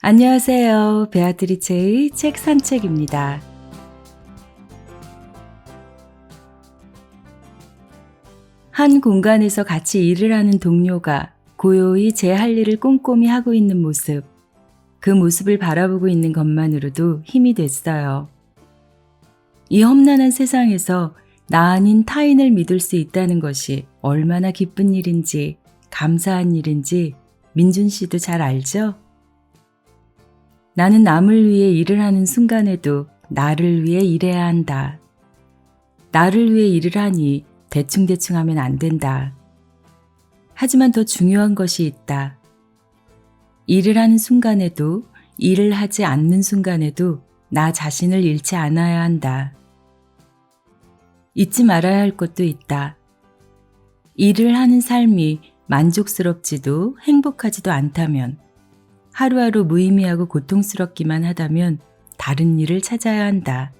안녕하세요. 베아트리체의 책 산책입니다. 한 공간에서 같이 일을 하는 동료가 고요히 제 할 일을 꼼꼼히 하고 있는 모습. 그 모습을 바라보고 있는 것만으로도 힘이 됐어요. 이 험난한 세상에서 나 아닌 타인을 믿을 수 있다는 것이 얼마나 기쁜 일인지, 감사한 일인지 민준 씨도 잘 알죠? 나는 남을 위해 일을 하는 순간에도 나를 위해 일해야 한다. 나를 위해 일을 하니 대충대충 하면 안 된다. 하지만 더 중요한 것이 있다. 일을 하는 순간에도 일을 하지 않는 순간에도 나 자신을 잃지 않아야 한다. 잊지 말아야 할 것도 있다. 일을 하는 삶이 만족스럽지도 행복하지도 않다면 하루하루 무의미하고 고통스럽기만 하다면 다른 일을 찾아야 한다.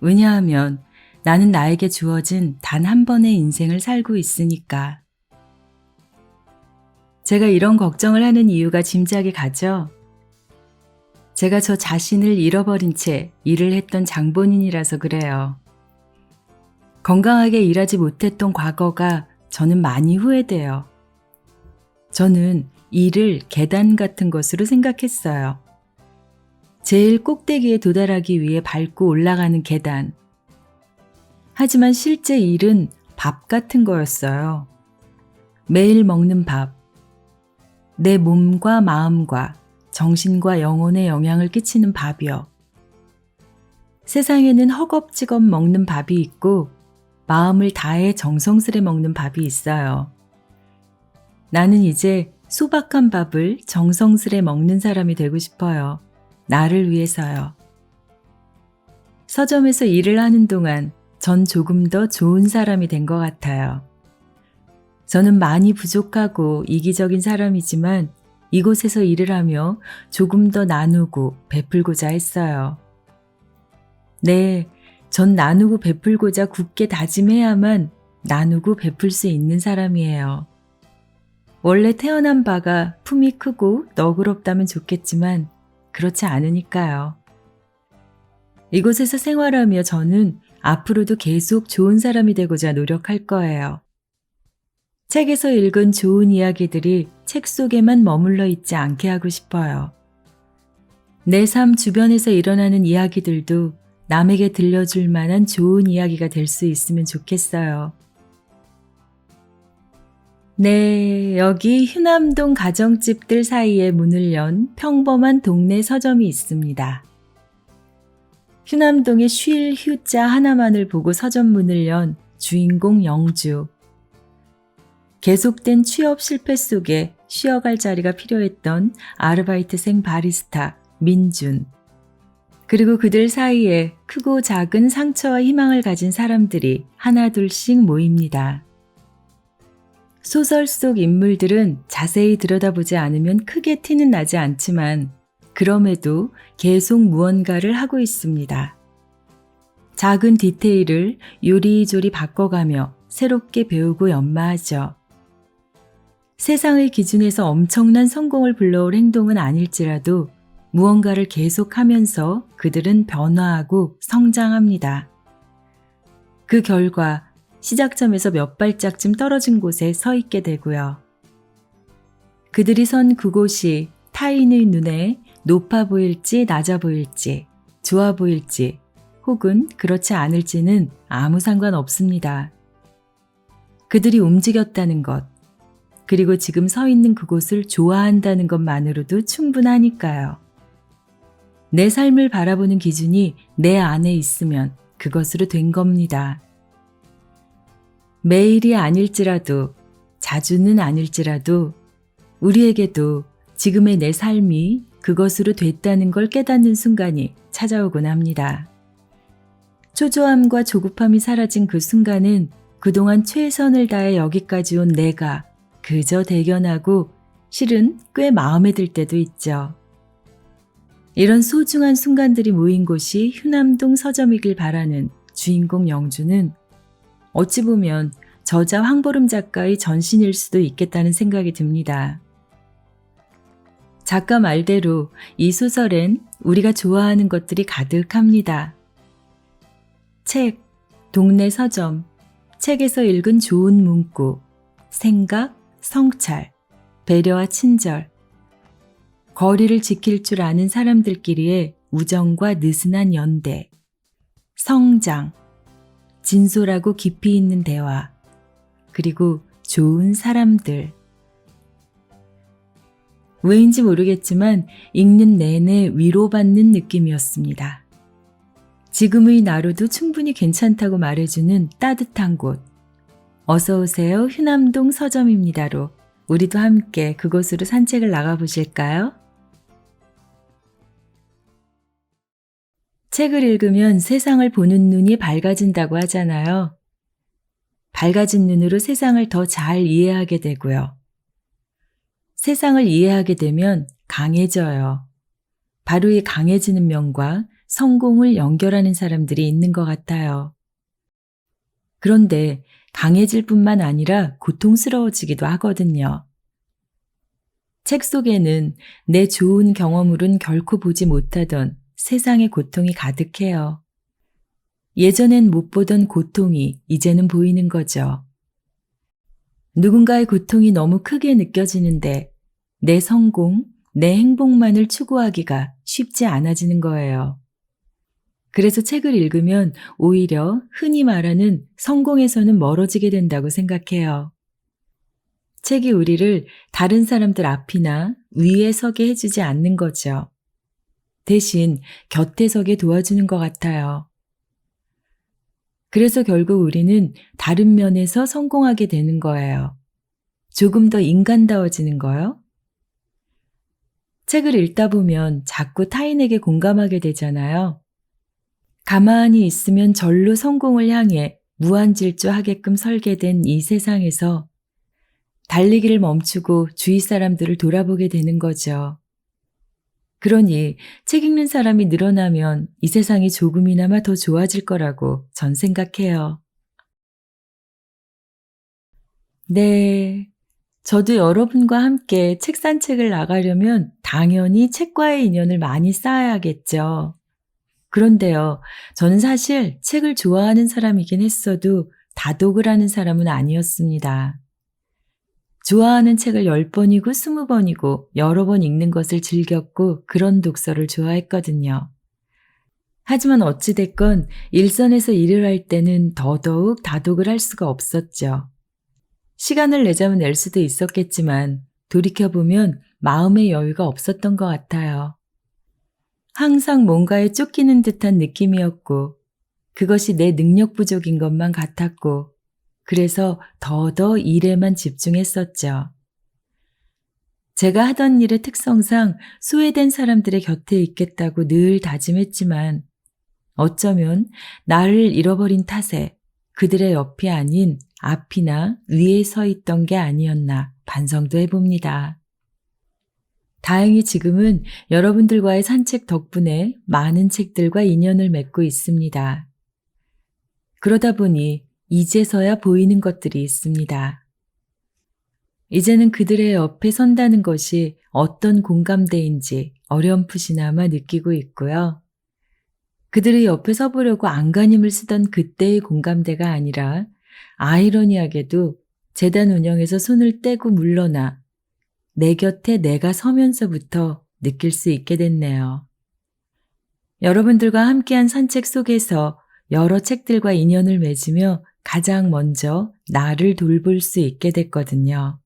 왜냐하면 나는 나에게 주어진 단 한 번의 인생을 살고 있으니까. 제가 이런 걱정을 하는 이유가 짐작이 가죠? 제가 저 자신을 잃어버린 채 일을 했던 장본인이라서 그래요. 건강하게 일하지 못했던 과거가 저는 많이 후회돼요. 저는 일을 계단 같은 것으로 생각했어요. 제일 꼭대기에 도달하기 위해 밟고 올라가는 계단. 하지만 실제 일은 밥 같은 거였어요. 매일 먹는 밥. 내 몸과 마음과 정신과 영혼에 영향을 끼치는 밥이요. 세상에는 허겁지겁 먹는 밥이 있고 마음을 다해 정성스레 먹는 밥이 있어요. 나는 이제 소박한 밥을 정성스레 먹는 사람이 되고 싶어요. 나를 위해서요. 서점에서 일을 하는 동안 전 조금 더 좋은 사람이 된 것 같아요. 저는 많이 부족하고 이기적인 사람이지만 이곳에서 일을 하며 조금 더 나누고 베풀고자 했어요. 네, 전 나누고 베풀고자 굳게 다짐해야만 나누고 베풀 수 있는 사람이에요. 원래 태어난 바가 품이 크고 너그럽다면 좋겠지만 그렇지 않으니까요. 이곳에서 생활하며 저는 앞으로도 계속 좋은 사람이 되고자 노력할 거예요. 책에서 읽은 좋은 이야기들이 책 속에만 머물러 있지 않게 하고 싶어요. 내 삶 주변에서 일어나는 이야기들도 남에게 들려줄 만한 좋은 이야기가 될 수 있으면 좋겠어요. 네, 여기 휴남동 가정집들 사이에 문을 연 평범한 동네 서점이 있습니다. 휴남동의 쉴 휴자 하나만을 보고 서점 문을 연 주인공 영주. 계속된 취업 실패 속에 쉬어갈 자리가 필요했던 아르바이트생 바리스타 민준. 그리고 그들 사이에 크고 작은 상처와 희망을 가진 사람들이 하나둘씩 모입니다. 소설 속 인물들은 자세히 들여다보지 않으면 크게 티는 나지 않지만 그럼에도 계속 무언가를 하고 있습니다. 작은 디테일을 요리조리 바꿔가며 새롭게 배우고 연마하죠. 세상의 기준에서 엄청난 성공을 불러올 행동은 아닐지라도 무언가를 계속하면서 그들은 변화하고 성장합니다. 그 결과 시작점에서 몇 발짝쯤 떨어진 곳에 서 있게 되고요. 그들이 선 그곳이 타인의 눈에 높아 보일지 낮아 보일지 좋아 보일지 혹은 그렇지 않을지는 아무 상관 없습니다. 그들이 움직였다는 것, 그리고 지금 서 있는 그곳을 좋아한다는 것만으로도 충분하니까요. 내 삶을 바라보는 기준이 내 안에 있으면 그것으로 된 겁니다. 매일이 아닐지라도, 자주는 아닐지라도, 우리에게도 지금의 내 삶이 그것으로 됐다는 걸 깨닫는 순간이 찾아오곤 합니다. 초조함과 조급함이 사라진 그 순간은 그동안 최선을 다해 여기까지 온 내가 그저 대견하고 실은 꽤 마음에 들 때도 있죠. 이런 소중한 순간들이 모인 곳이 휴남동 서점이길 바라는 주인공 영주는 어찌 보면 저자 황보름 작가의 전신일 수도 있겠다는 생각이 듭니다. 작가 말대로 이 소설엔 우리가 좋아하는 것들이 가득합니다. 책, 동네 서점, 책에서 읽은 좋은 문구, 생각, 성찰, 배려와 친절, 거리를 지킬 줄 아는 사람들끼리의 우정과 느슨한 연대, 성장, 진솔하고 깊이 있는 대화, 그리고 좋은 사람들. 왜인지 모르겠지만 읽는 내내 위로받는 느낌이었습니다. 지금의 나로도 충분히 괜찮다고 말해주는 따뜻한 곳. 어서오세요. 휴남동 서점입니다로 우리도 함께 그곳으로 산책을 나가보실까요? 책을 읽으면 세상을 보는 눈이 밝아진다고 하잖아요. 밝아진 눈으로 세상을 더 잘 이해하게 되고요. 세상을 이해하게 되면 강해져요. 바로 이 강해지는 면과 성공을 연결하는 사람들이 있는 것 같아요. 그런데 강해질 뿐만 아니라 고통스러워지기도 하거든요. 책 속에는 내 좋은 경험으론 결코 보지 못하던 세상의 고통이 가득해요. 예전엔 못 보던 고통이 이제는 보이는 거죠. 누군가의 고통이 너무 크게 느껴지는데 내 성공, 내 행복만을 추구하기가 쉽지 않아지는 거예요. 그래서 책을 읽으면 오히려 흔히 말하는 성공에서는 멀어지게 된다고 생각해요. 책이 우리를 다른 사람들 앞이나 위에 서게 해주지 않는 거죠. 대신 곁에 서게 도와주는 것 같아요. 그래서 결국 우리는 다른 면에서 성공하게 되는 거예요. 조금 더 인간다워지는 거요. 책을 읽다 보면 자꾸 타인에게 공감하게 되잖아요. 가만히 있으면 절로 성공을 향해 무한질주하게끔 설계된 이 세상에서 달리기를 멈추고 주위 사람들을 돌아보게 되는 거죠. 그러니 책 읽는 사람이 늘어나면 이 세상이 조금이나마 더 좋아질 거라고 전 생각해요. 네. 저도 여러분과 함께 책 산책을 나가려면 당연히 책과의 인연을 많이 쌓아야겠죠. 그런데요, 저는 사실 책을 좋아하는 사람이긴 했어도 다독을 하는 사람은 아니었습니다. 좋아하는 책을 10번이고 20번이고 여러 번 읽는 것을 즐겼고 그런 독서를 좋아했거든요. 하지만 어찌됐건 일선에서 일을 할 때는 더더욱 다독을 할 수가 없었죠. 시간을 내자면 낼 수도 있었겠지만 돌이켜보면 마음의 여유가 없었던 것 같아요. 항상 뭔가에 쫓기는 듯한 느낌이었고 그것이 내 능력 부족인 것만 같았고 그래서 더더 일에만 집중했었죠. 제가 하던 일의 특성상 소외된 사람들의 곁에 있겠다고 늘 다짐했지만 어쩌면 나를 잃어버린 탓에 그들의 옆이 아닌 앞이나 위에 서 있던 게 아니었나 반성도 해봅니다. 다행히 지금은 여러분들과의 산책 덕분에 많은 책들과 인연을 맺고 있습니다. 그러다 보니 이제서야 보이는 것들이 있습니다. 이제는 그들의 옆에 선다는 것이 어떤 공감대인지 어렴풋이나마 느끼고 있고요. 그들의 옆에 서보려고 안간힘을 쓰던 그때의 공감대가 아니라 아이러니하게도 재단 운영에서 손을 떼고 물러나 내 곁에 내가 서면서부터 느낄 수 있게 됐네요. 여러분들과 함께한 산책 속에서 여러 책들과 인연을 맺으며 가장 먼저 나를 돌볼 수 있게 됐거든요.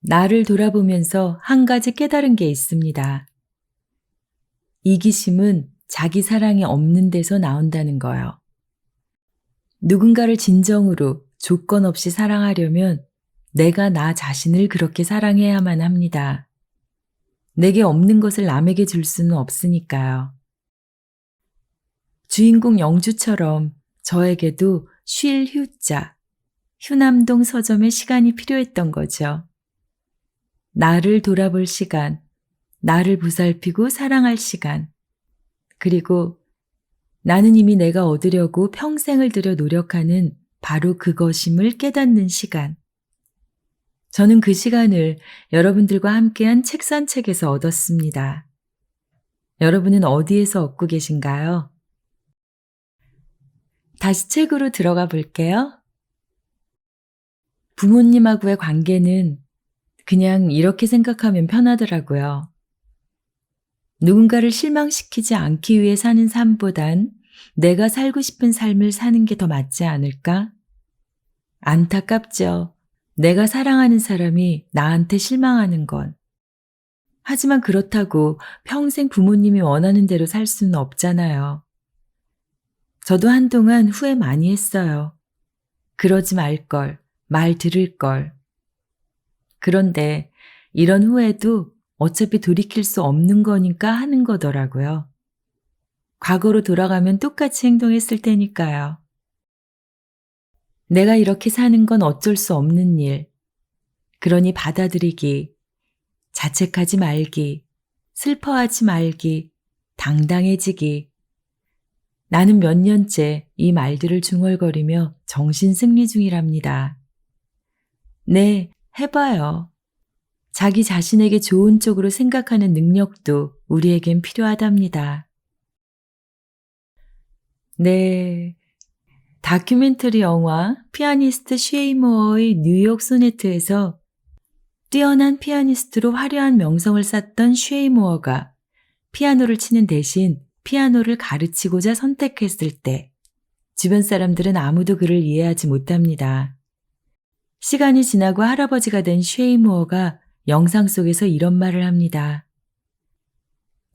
나를 돌아보면서 한 가지 깨달은 게 있습니다. 이기심은 자기 사랑이 없는 데서 나온다는 거요. 누군가를 진정으로 조건 없이 사랑하려면 내가 나 자신을 그렇게 사랑해야만 합니다. 내게 없는 것을 남에게 줄 수는 없으니까요. 주인공 영주처럼 저에게도 쉴 휴자, 휴남동 서점의 시간이 필요했던 거죠. 나를 돌아볼 시간, 나를 보살피고 사랑할 시간, 그리고 나는 이미 내가 얻으려고 평생을 들여 노력하는 바로 그것임을 깨닫는 시간. 저는 그 시간을 여러분들과 함께한 책 산책에서 얻었습니다. 여러분은 어디에서 얻고 계신가요? 다시 책으로 들어가 볼게요. 부모님하고의 관계는 그냥 이렇게 생각하면 편하더라고요. 누군가를 실망시키지 않기 위해 사는 삶보단 내가 살고 싶은 삶을 사는 게 더 맞지 않을까? 안타깝죠. 내가 사랑하는 사람이 나한테 실망하는 건. 하지만 그렇다고 평생 부모님이 원하는 대로 살 수는 없잖아요. 저도 한동안 후회 많이 했어요. 그러지 말 걸, 말 들을 걸. 그런데 이런 후회도 어차피 돌이킬 수 없는 거니까 하는 거더라고요. 과거로 돌아가면 똑같이 행동했을 테니까요. 내가 이렇게 사는 건 어쩔 수 없는 일. 그러니 받아들이기, 자책하지 말기, 슬퍼하지 말기, 당당해지기. 나는 몇 년째 이 말들을 중얼거리며 정신 승리 중이랍니다. 네, 해봐요. 자기 자신에게 좋은 쪽으로 생각하는 능력도 우리에겐 필요하답니다. 네. 다큐멘터리 영화 피아니스트 쉐이모어의 뉴욕 소네트에서 뛰어난 피아니스트로 화려한 명성을 쌓던 쉐이모어가 피아노를 치는 대신 피아노를 가르치고자 선택했을 때 주변 사람들은 아무도 그를 이해하지 못합니다. 시간이 지나고 할아버지가 된 쉐이모어가 영상 속에서 이런 말을 합니다.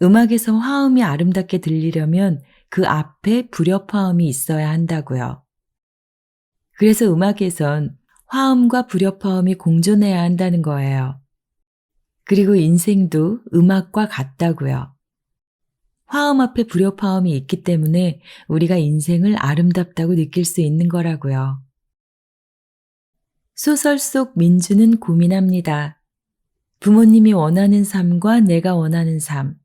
음악에서 화음이 아름답게 들리려면 그 앞에 불협화음이 있어야 한다고요. 그래서 음악에선 화음과 불협화음이 공존해야 한다는 거예요. 그리고 인생도 음악과 같다고요. 화음 앞에 불협화음이 있기 때문에 우리가 인생을 아름답다고 느낄 수 있는 거라고요. 소설 속 민주는 고민합니다. 부모님이 원하는 삶과 내가 원하는 삶.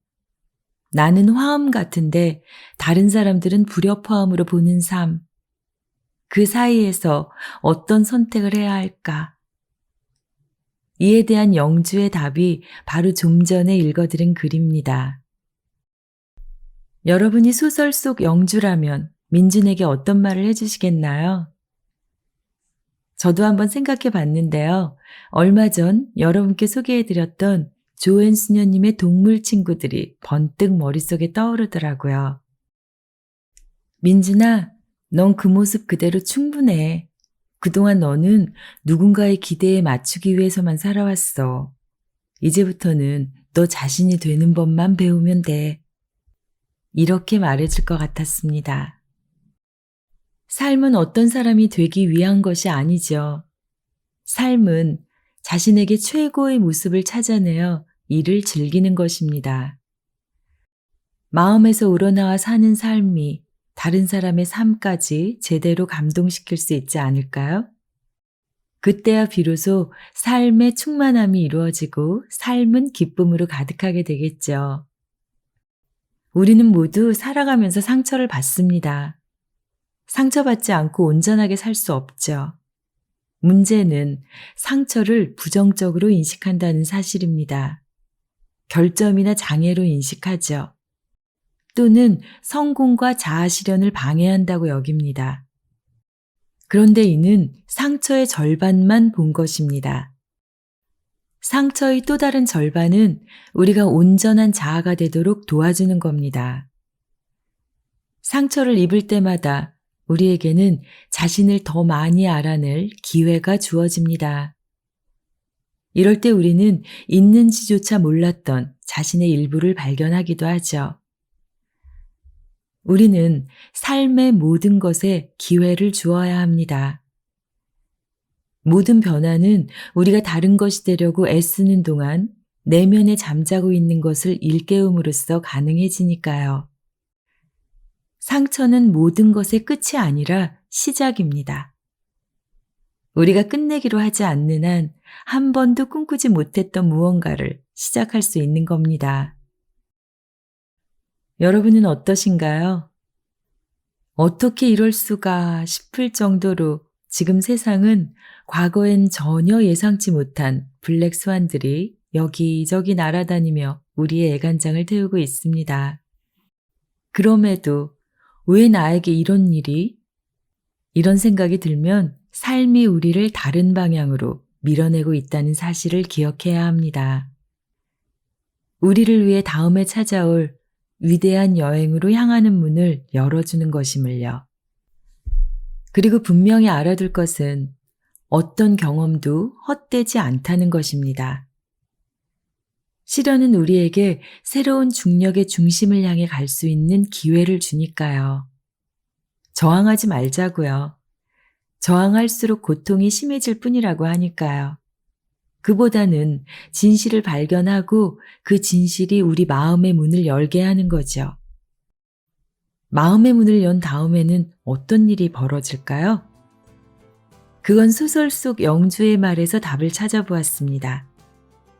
나는 화음 같은데 다른 사람들은 불협화음으로 보는 삶. 그 사이에서 어떤 선택을 해야 할까? 이에 대한 영주의 답이 바로 좀 전에 읽어드린 글입니다. 여러분이 소설 속 영주라면 민준에게 어떤 말을 해주시겠나요? 저도 한번 생각해 봤는데요. 얼마 전 여러분께 소개해 드렸던 조엔 수녀님의 동물 친구들이 번뜩 머릿속에 떠오르더라고요. 민준아, 넌 그 모습 그대로 충분해. 그동안 너는 누군가의 기대에 맞추기 위해서만 살아왔어. 이제부터는 너 자신이 되는 법만 배우면 돼. 이렇게 말해줄 것 같았습니다. 삶은 어떤 사람이 되기 위한 것이 아니죠. 삶은 자신에게 최고의 모습을 찾아내어 이를 즐기는 것입니다. 마음에서 우러나와 사는 삶이 다른 사람의 삶까지 제대로 감동시킬 수 있지 않을까요? 그때야 비로소 삶의 충만함이 이루어지고 삶은 기쁨으로 가득하게 되겠죠. 우리는 모두 살아가면서 상처를 받습니다. 상처받지 않고 온전하게 살 수 없죠. 문제는 상처를 부정적으로 인식한다는 사실입니다. 결점이나 장애로 인식하죠. 또는 성공과 자아 실현을 방해한다고 여깁니다. 그런데 이는 상처의 절반만 본 것입니다. 상처의 또 다른 절반은 우리가 온전한 자아가 되도록 도와주는 겁니다. 상처를 입을 때마다 우리에게는 자신을 더 많이 알아낼 기회가 주어집니다. 이럴 때 우리는 있는지조차 몰랐던 자신의 일부를 발견하기도 하죠. 우리는 삶의 모든 것에 기회를 주어야 합니다. 모든 변화는 우리가 다른 것이 되려고 애쓰는 동안 내면에 잠자고 있는 것을 일깨움으로써 가능해지니까요. 상처는 모든 것의 끝이 아니라 시작입니다. 우리가 끝내기로 하지 않는 한 한 번도 꿈꾸지 못했던 무언가를 시작할 수 있는 겁니다. 여러분은 어떠신가요? 어떻게 이럴 수가 싶을 정도로 지금 세상은 과거엔 전혀 예상치 못한 블랙 스완들이 여기저기 날아다니며 우리의 애간장을 태우고 있습니다. 그럼에도 왜 나에게 이런 일이? 이런 생각이 들면 삶이 우리를 다른 방향으로 밀어내고 있다는 사실을 기억해야 합니다. 우리를 위해 다음에 찾아올 위대한 여행으로 향하는 문을 열어주는 것임을요. 그리고 분명히 알아둘 것은 어떤 경험도 헛되지 않다는 것입니다. 시련은 우리에게 새로운 중력의 중심을 향해 갈 수 있는 기회를 주니까요. 저항하지 말자고요. 저항할수록 고통이 심해질 뿐이라고 하니까요. 그보다는 진실을 발견하고 그 진실이 우리 마음의 문을 열게 하는 거죠. 마음의 문을 연 다음에는 어떤 일이 벌어질까요? 그건 소설 속 영주의 말에서 답을 찾아보았습니다.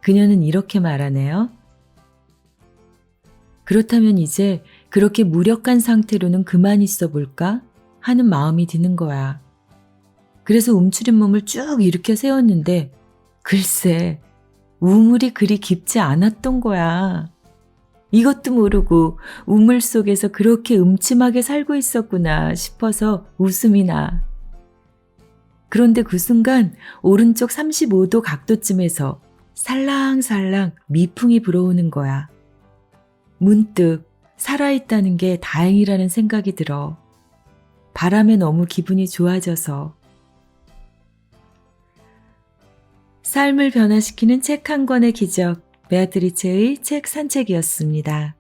그녀는 이렇게 말하네요. 그렇다면 이제 그렇게 무력한 상태로는 그만 있어 볼까? 하는 마음이 드는 거야. 그래서 움츠린 몸을 쭉 일으켜 세웠는데, 글쎄, 우물이 그리 깊지 않았던 거야. 이것도 모르고 우물 속에서 그렇게 음침하게 살고 있었구나 싶어서 웃음이 나. 그런데 그 순간 오른쪽 35도 각도쯤에서 살랑살랑 미풍이 불어오는 거야. 문득 살아있다는 게 다행이라는 생각이 들어. 바람에 너무 기분이 좋아져서. 삶을 변화시키는 책 한 권의 기적, 베아트리체의 책 산책이었습니다.